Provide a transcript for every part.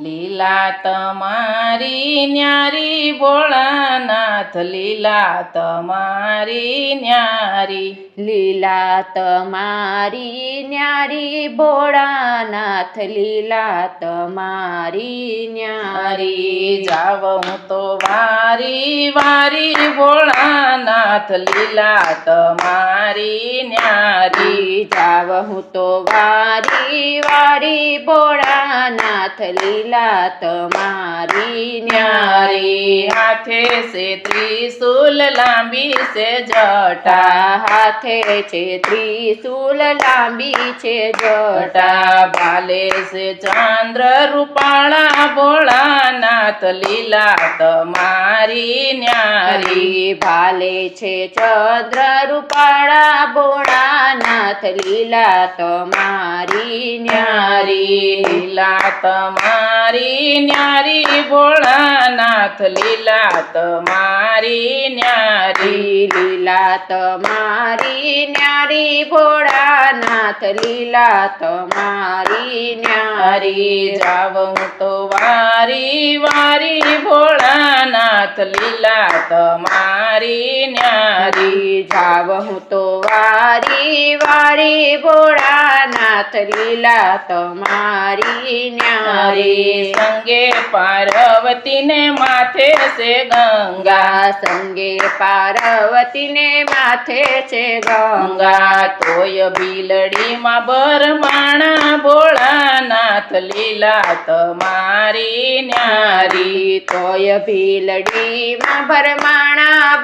લીલા તમારી ન્યારી ભોળાનાથ લીલા તમારી ન્યારી. લીલા તમારી ન્યારી ભોળાનાથ લીલા તમારી ન્યારી. જાવ હું તો વારી વારી ભોળાનાથ લીલા તમારી ન્યારી. જાવ હું તો વારી વારી ભોળાનાથ લીલા તમારી ન્યારી ન્યારી હાથે છે ત્રિશુલ લાંબી છે જટા હાથે છે ત્રિશુલ લાંબી છે જટા બાલે છે ચંદ્ર રૂપાળા ભોળાનાથ લીલા તમારી ન્યારી. ભાલે છે ચંદ્ર રૂપાળા ભોળાનાથ લીલા તમારી ન્યારી. લીલા તમારી ન્યારી ભોળાનાથ લીલા તમારી ન્યારી લીલા તમારી ન્યારી, ભોળાનાથ લીલા તમારી ન્યારી. જાવ તો વારી વારી, ભોળાનાથ લીલા તમારી ન્યારી. જાવું તો વારી વારી, ભોળાનાથ લીલા તમારી ન્યારી. સંગે પાર્વતીને માથે છે ગંગા સંગે પાર્વતીને માથે છે ગંગા. તોય બિલડીમાં બરમાણા ભોળાનાથ લીલા તમારી હરી તોય ભીલડીમાં ભરમાણા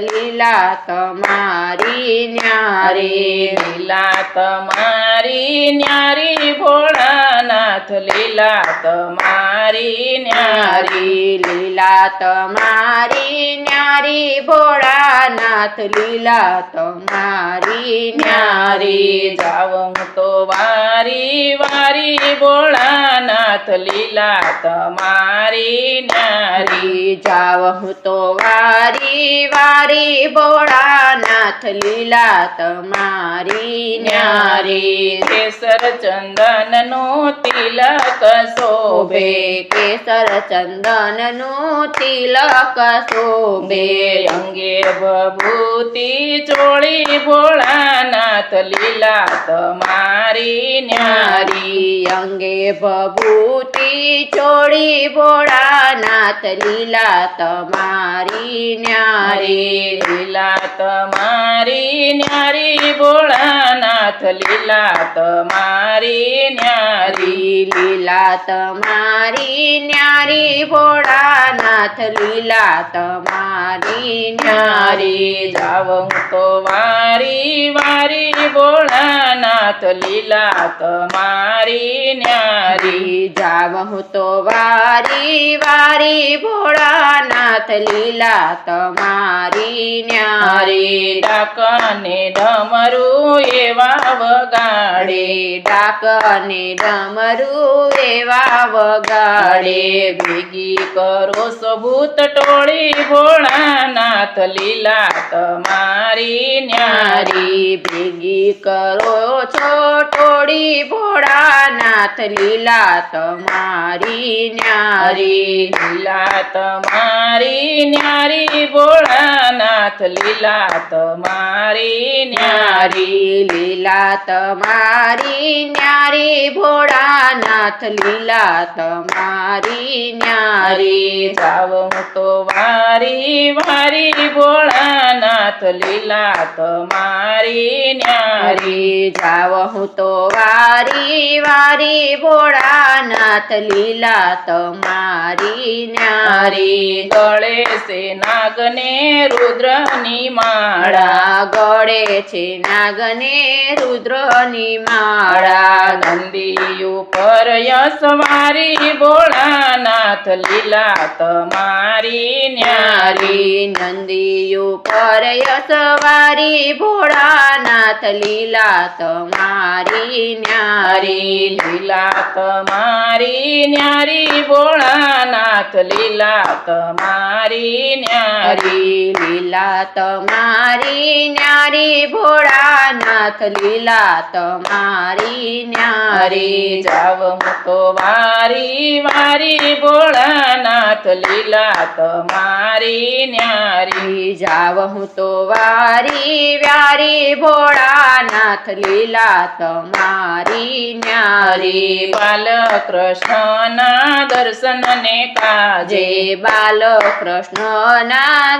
લીલા તમારી ન્યારી લીલા તમારી ન્યારી ભોળાનાથ લીલા તમારી ન્યારી લીલા તમારી ન્યારી ભોળાનાથ લીલા તમારી ન્યારી જાવ તો વારી વારી ભોળાનાથ લીલા તમારી ન્યારી જાવ તો વારી વારી ભોળાનાથ લીલા તમારી ન્યારી કેસર ચંદનનું તિલક શોભે, કેસર ચંદનનું તિલક શોભે અંગે અંગે ભભૂતિ ચોળી ભોળાનાથ લીલા તમારી ન્યારી. અંગે ભભૂતિ ચોળી ભોળાનાથ લીલા તમારી ન્યારી. લીલા તમારી ન્યારી ભોળાનાથ લીલા તમારી ન્યારી લીલા તમારી ન્યારી, ભોળાનાથ લીલા તમારી ન્યારી. જાવ તો વારી વારી, ભોળાનાથ લીલા તમારી ન્યારી. જાવ તો વારી વારી, ભોળાનાથ લીલા તમારી ન્યારી. ડાકને ડમરું એવા વગાડે રે ડાક અને ડમરું એવા વગાડે. ગાડે ભેગી કરો સબૂત ટોળી ભોળાનાથ લીલા તમારી ન્યારી. ભેગી કરો છો ટોળી ભોળાનાથ લીલા તમારી ન્યારી. લીલા તમારી ન્યારી ભોળાનાથ લીલા તમારી ન્યારી. લીલા તમારી ન્યારી ભોળાનાથ લીલા તમારી ન્યારી. જાવ હું તો વારી વારી ભોળાનાથ લીલા તમારી ન્યારી. જાવ હું તો વારી વારી ભોળાનાથ લીલા તમારી ન્યારી. ગળે સે નાગને રુદ્રની માળા માળા. ગળે છે નાગને રુદ્રની માળા નંદી ઉપર યસવારી ભોળાનાથ લીલા તમારી ન્યારી. નંદી ઉપર યસવારી ભોળાનાથ લીલા તમારી ન્યારી. લીલા તમારી ન્યારી ભોળાનાથ લીલા તમારી ન્યારી. લીલા તમારી ન્યારી ભોળાનાથ લીલા તમારી ન્યારી જાવ હું તો વારી વારી ભોળાનાથ લીલા તમારી ન્યારી જાવ હું તો વારી વ્યારી ભોળાનાથ લીલા તમારી ન્યારી હરી દર્શન દર્શનને કાજે બાલકૃષ્ણના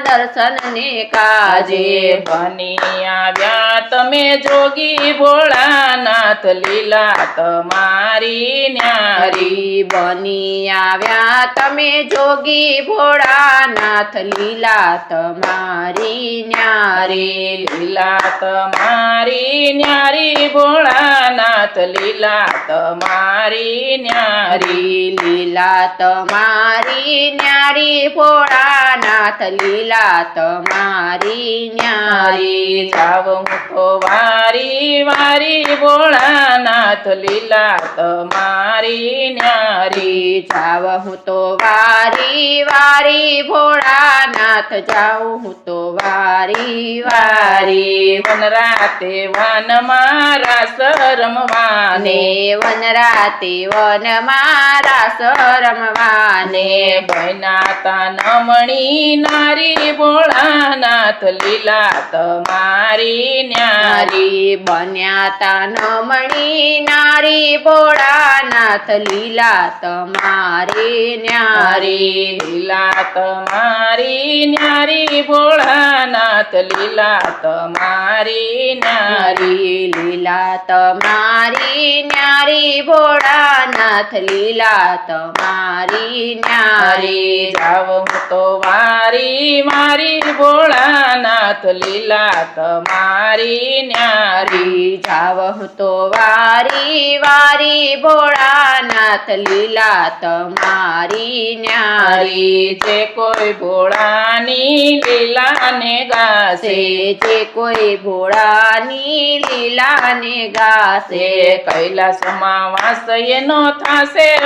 દર્શન ને કાજે બની આવ્યા તમે જોગી ભોળાનાથ લીલા તમારી ન્યારી બની આવ્યા તમે જોગી ભોળાનાથ લીલા તમારી ન્યારી. લીલા તમારી ન્યારી ભોળાનાથ લીલા તમારી ન્યારી. લીલા તમારી ન્યારી ભોળાનાથ લીલા તમારી ન્યારી. જાવ તો વારી વારી ભોળાનાથ લીલા તમારી ન્યારી. જાવ હું તો વારી વારી ભોળાનાથ જાઉં હું તો વારી વારી. વન રાતે વન મારા રમવાને વન રાતે વન મારા સરમવાને ને બહેનાતા નમણી નારી ભોળાનાથ લીલા તમારી ન્યારી. નારી બન્યા તા નમણી નારી ભોળાનાથ લીલા તમારી ન્યારી. લીલા તમારી ન્યારી ભોળાનાથ લીલા તમારી ન્યારી. નારી લીલા તમારી ન્યારી ભોળાનાથ લીલા તમારી ન્યારી નારી. જાવ હું તો વારી મારી ભોળાનાથ લીલા તમારી ન્યારી. જાવ હું તો વારી વારી ભોળાનાથ લીલા તમારી ન્યારી. જે કોઈ ભોળાની લીલાને ગાશે જે કોઈ ભોળાની લીલાને ગાશે. કૈલાસમાં વાસ એનો થાશે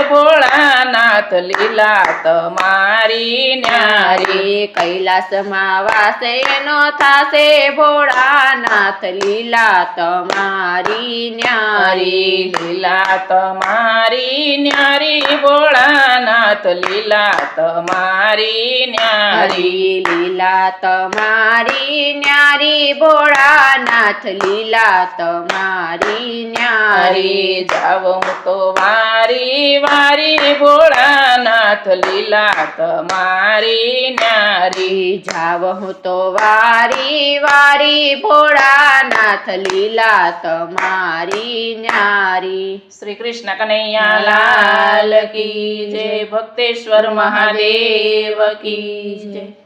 ભોળાનાથ લીલા તમારી ન્યારી. કૈલાસમાં વાસે નો થાશે ભોળાનાથ લીલા તમારી ન્યારી. લીલા તમારી ન્યારી ભોળાનાથ લીલા તમારી ન્યારી. લીલા તમારી ન્યારી ભોળાનાથ લીલા તમારી ન્યારી. જાવ તો વારી વારી ભોળાનાથ લીલા તમારી નારી. જાવ હું તો વારી વારી ભોળાનાથ લીલા તમારી નારી. શ્રી કૃષ્ણ કનૈયા લાલ કી જય. ભક્તેશ્વર મહાદેવ કી જય.